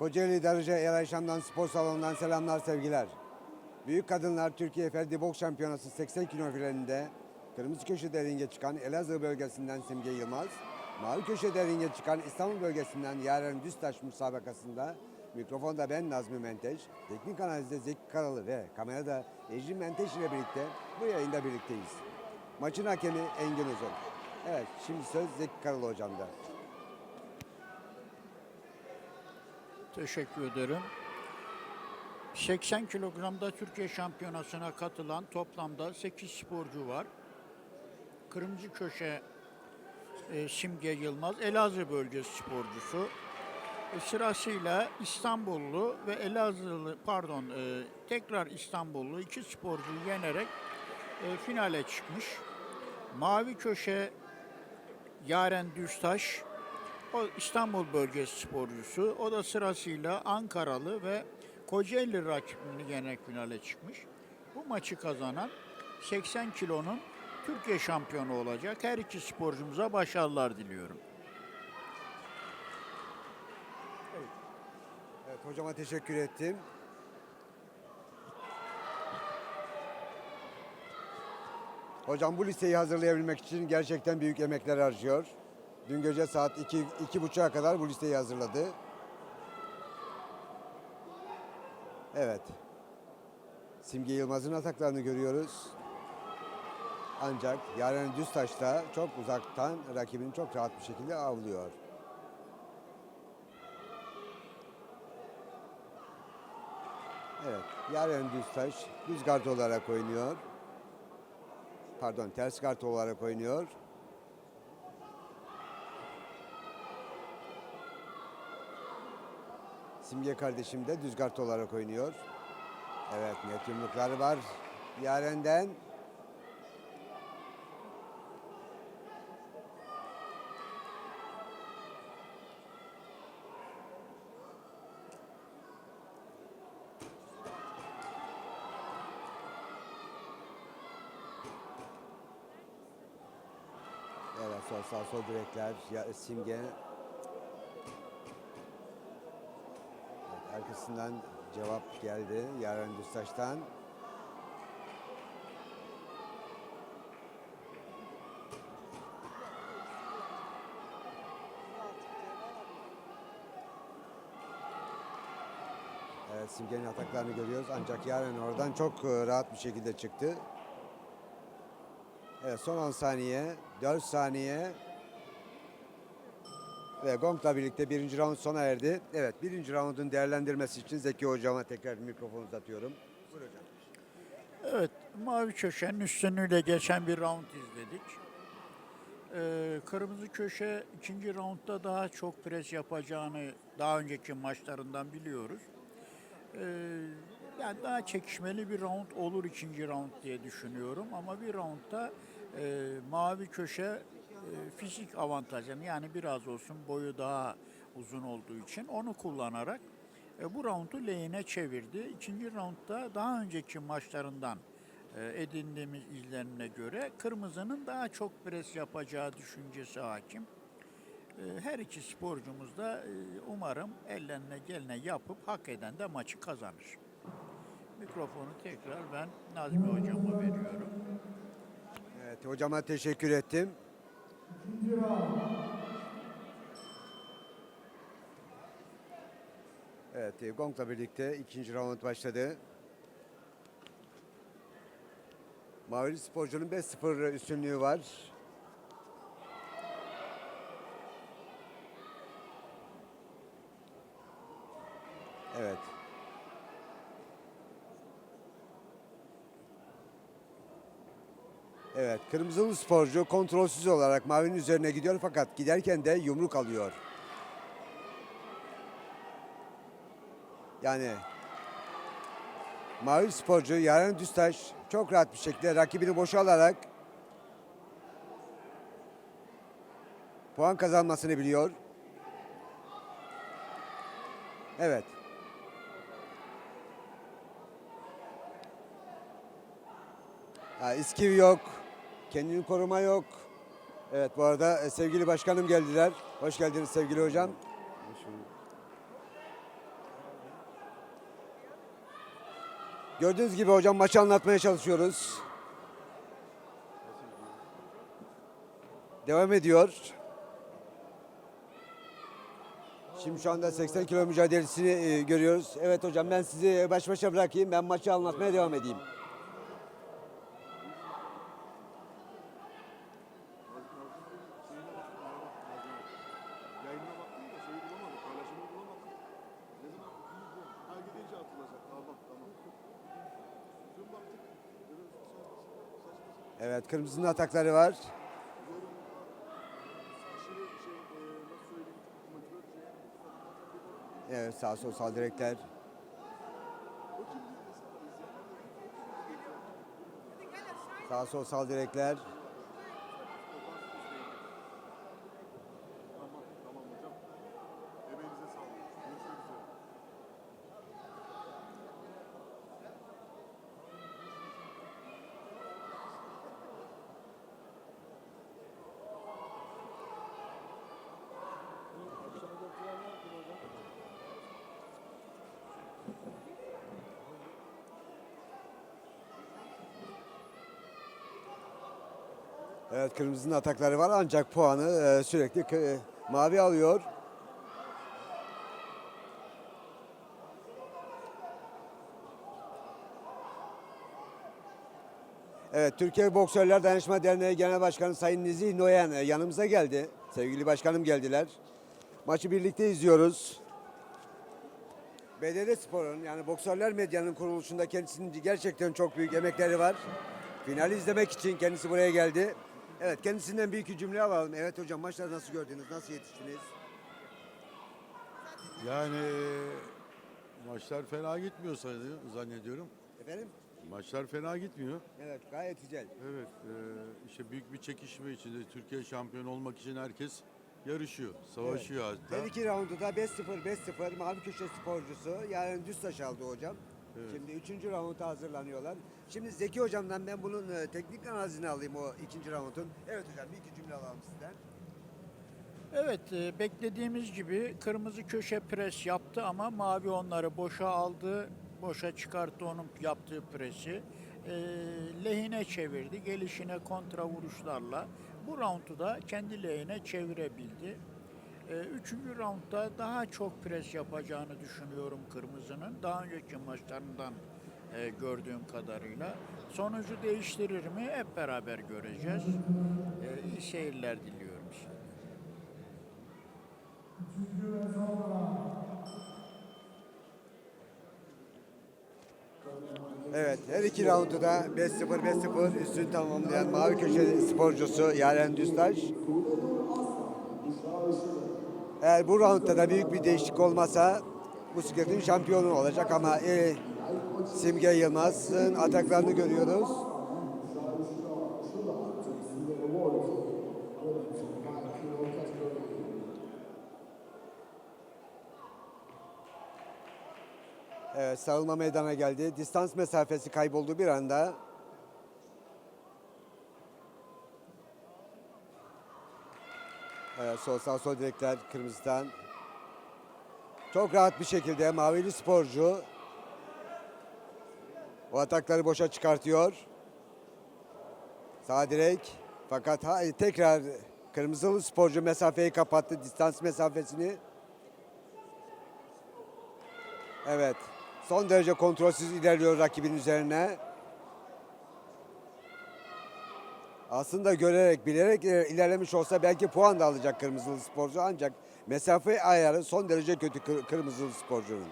Kocaeli Darıca Eray Şam'dan spor salonundan selamlar sevgiler. Büyük Kadınlar Türkiye Ferdi Boks Şampiyonası 80 kilo finalinde kırmızı köşede ringe çıkan Elazığ bölgesinden Simge Yılmaz, mavi köşede ringe çıkan İstanbul bölgesinden Yaren Düztaş müsabakasında mikrofonda ben Nazmi Menteş, teknik analizde Zeki Karalı ve kamerada Ecrin Menteş ile birlikte bu yayında birlikteyiz. Maçın hakemi Engin Uzun. Evet şimdi söz Zeki Karalı hocamda. Teşekkür ederim. 80 kilogramda Türkiye şampiyonasına katılan toplamda 8 sporcu var. Kırmızı köşe e, Simge Yılmaz, Elazığ bölgesi sporcusu. E, sırasıyla İstanbullu ve Elazığlı, pardon e, tekrar İstanbullu iki sporcuyu yenerek e, finale çıkmış. Mavi köşe Yaren Düztaş, o İstanbul bölgesi sporcusu. O da sırasıyla Ankaralı ve Kocaeli rakibini yenerek finale çıkmış. Bu maçı kazanan 80 kilonun Türkiye şampiyonu olacak. Her iki sporcumuza başarılar diliyorum. Evet hocama teşekkür ettim. Hocam bu listeyi hazırlayabilmek için gerçekten büyük emekler harcıyor. Dün gece saat 2 iki, buçuğa kadar bu listeyi hazırladı. Evet. Simge Yılmaz'ın ataklarını görüyoruz. Ancak Yaren Düztaş da çok uzaktan rakibini çok rahat bir şekilde avlıyor. Evet, Yaren Düztaş düz kart olarak oynuyor. Pardon, ters kart olarak oynuyor. Simge kardeşim de düz kart olarak oynuyor. Evet, net yumrukları var Yaren'den. Evet, sol sağ sol direkler. Ya, Simge Evet, arkasından cevap geldi Yaren Düztaş'tan. Evet, Simge'nin ataklarını görüyoruz ancak Yaren oradan çok e, rahat bir şekilde çıktı. Evet, son 10 saniye, 4 saniye ve Gong'la birlikte birinci round sona erdi. Evet, birinci roundun değerlendirmesi için Zeki Hocama tekrar mikrofonu uzatıyorum. Buyur hocam. Evet, mavi köşenin üstünlüğüyle geçen bir round izledik. Ee, kırmızı köşe ikinci roundda daha çok pres yapacağını daha önceki maçlarından biliyoruz. Ee, yani daha çekişmeli bir round olur ikinci round diye düşünüyorum ama bir roundda e, mavi köşe e, fizik avantajını yani biraz olsun boyu daha uzun olduğu için onu kullanarak e, bu roundu lehine çevirdi. İkinci roundda daha önceki maçlarından e, edindiğimiz izlenime göre kırmızının daha çok pres yapacağı düşüncesi hakim. E, Her iki sporcumuz da e, umarım ellerine gelene yapıp hak eden de maçı kazanır. Mikrofonu tekrar ben Nazmi hocama veriyorum. Evet, hocama teşekkür ettim. Evet, e, Gong'la birlikte ikinci round başladı. Mavili sporcunun 5-0 üstünlüğü var. Evet. Evet, kırmızılı sporcu kontrolsüz olarak mavinin üzerine gidiyor fakat giderken de yumruk alıyor. Yani mavi sporcu Yaren Düztaş çok rahat bir şekilde rakibini boşa alarak puan kazanmasını biliyor. Evet. Ha, iskiv yok. Kendini koruma yok. Evet bu arada e, sevgili başkanım geldiler. Hoş geldiniz sevgili hocam. Gördüğünüz gibi hocam maçı anlatmaya çalışıyoruz. Devam ediyor. Şimdi şu anda 80 kilo mücadelesini e, görüyoruz. Evet hocam ben sizi baş başa bırakayım. Ben maçı anlatmaya devam edeyim. Kırmızının atakları var. Evet sağ sol sağ direkler. Sağ sol sağ direkler. Evet kırmızının atakları var ancak puanı e, sürekli kı- mavi alıyor. Evet Türkiye Boksörler Danışma Derneği Genel Başkanı Sayın Nizih Noyan e, yanımıza geldi. Sevgili başkanım geldiler. Maçı birlikte izliyoruz. BDD Spor'un yani Boksörler Medya'nın kuruluşunda kendisinin gerçekten çok büyük emekleri var. Finali izlemek için kendisi buraya geldi. Evet kendisinden bir iki cümle alalım. Evet hocam maçları nasıl gördünüz? Nasıl yetiştiniz? Yani maçlar fena gitmiyor zannediyorum. Efendim? Maçlar fena gitmiyor. Evet gayet güzel. Evet, e, işte büyük bir çekişme içinde Türkiye şampiyon olmak için herkes yarışıyor, savaşıyor hatta. Her iki raundu da 5-0 5-0 mavi köşe sporcusu yarın Düztaş aldı hocam. Evet. Şimdi üçüncü raunda hazırlanıyorlar. Şimdi Zeki hocamdan ben bunun e, teknik analizini alayım o ikinci raundun. Evet hocam bir iki cümle alalım sizden. Evet, e, beklediğimiz gibi kırmızı köşe pres yaptı ama mavi onları boşa aldı, boşa çıkarttı onun yaptığı presi. E, lehine çevirdi, gelişine kontra vuruşlarla bu roundu da kendi lehine çevirebildi. Üçüncü roundda daha çok pres yapacağını düşünüyorum kırmızının. Daha önceki maçlarından e, gördüğüm kadarıyla. Sonucu değiştirir mi hep beraber göreceğiz. E, iyi seyirler diliyorum size. Evet her iki raundu da 5-0 5-0 üstün tamamlayan mavi köşe sporcusu Yaren Düztaş. Eğer bu roundda da büyük bir değişiklik olmasa bu sikletin şampiyonu olacak ama e, Simge Yılmaz'ın ataklarını görüyoruz. Evet, savunma meydana geldi. Distans mesafesi kayboldu bir anda. Evet, sol sağ sol direkler kırmızıdan. Çok rahat bir şekilde mavili sporcu o atakları boşa çıkartıyor. Sağ direk. Fakat ha- tekrar kırmızılı sporcu mesafeyi kapattı. Distans mesafesini. Evet. Son derece kontrolsüz ilerliyor rakibin üzerine. Aslında görerek, bilerek e, ilerlemiş olsa belki puan da alacak kırmızılı sporcu ancak mesafe ayarı son derece kötü kır- kırmızılı sporcunun.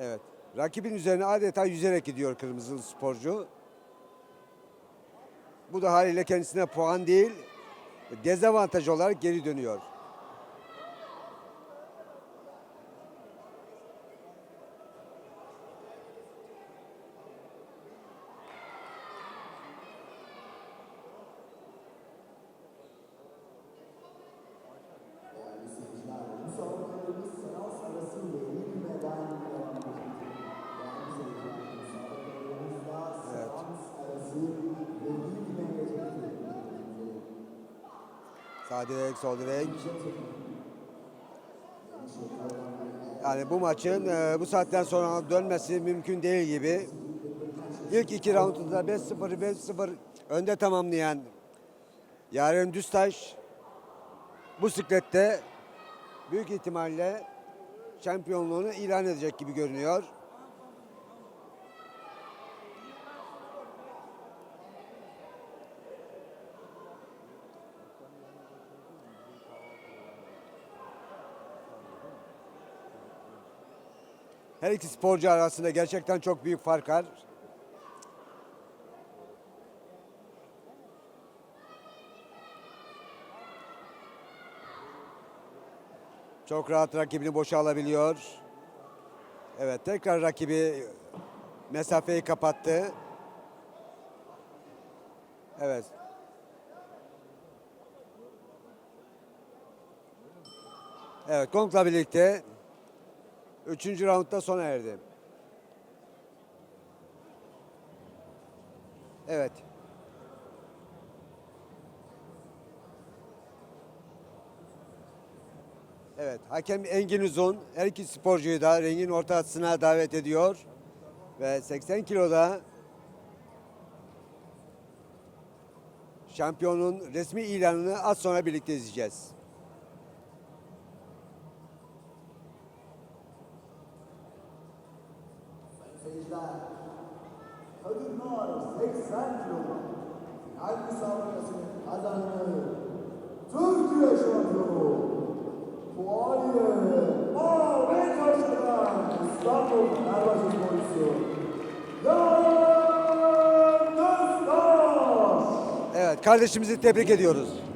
Evet. Rakibin üzerine adeta yüzerek gidiyor kırmızılı sporcu. Bu da haliyle kendisine puan değil, dezavantaj olarak geri dönüyor. Sağ direk, sol. Yani bu maçın e, bu saatten sonra dönmesi mümkün değil gibi. İlk iki roundunda 5-0, 5-0 önde tamamlayan Yaren Düztaş bu siklette büyük ihtimalle şampiyonluğunu ilan edecek gibi görünüyor. Her iki sporcu arasında gerçekten çok büyük fark var. Çok rahat rakibini boşa alabiliyor. Evet tekrar rakibi mesafeyi kapattı. Evet. Evet Gong'la birlikte Üçüncü roundda sona erdi. Evet. Evet, hakem Engin Uzun her iki sporcuyu da ringin ortasına davet ediyor. Ve 80 kiloda şampiyonun resmi ilanını az sonra birlikte izleyeceğiz. 80 kilogram final müsabakasının kazananı Türkiye şampiyonu Fuariye Ahmet Taşkıran İstanbul Fenerbahçe Polisi Yaren Öztaş Evet, kardeşimizi tebrik ediyoruz.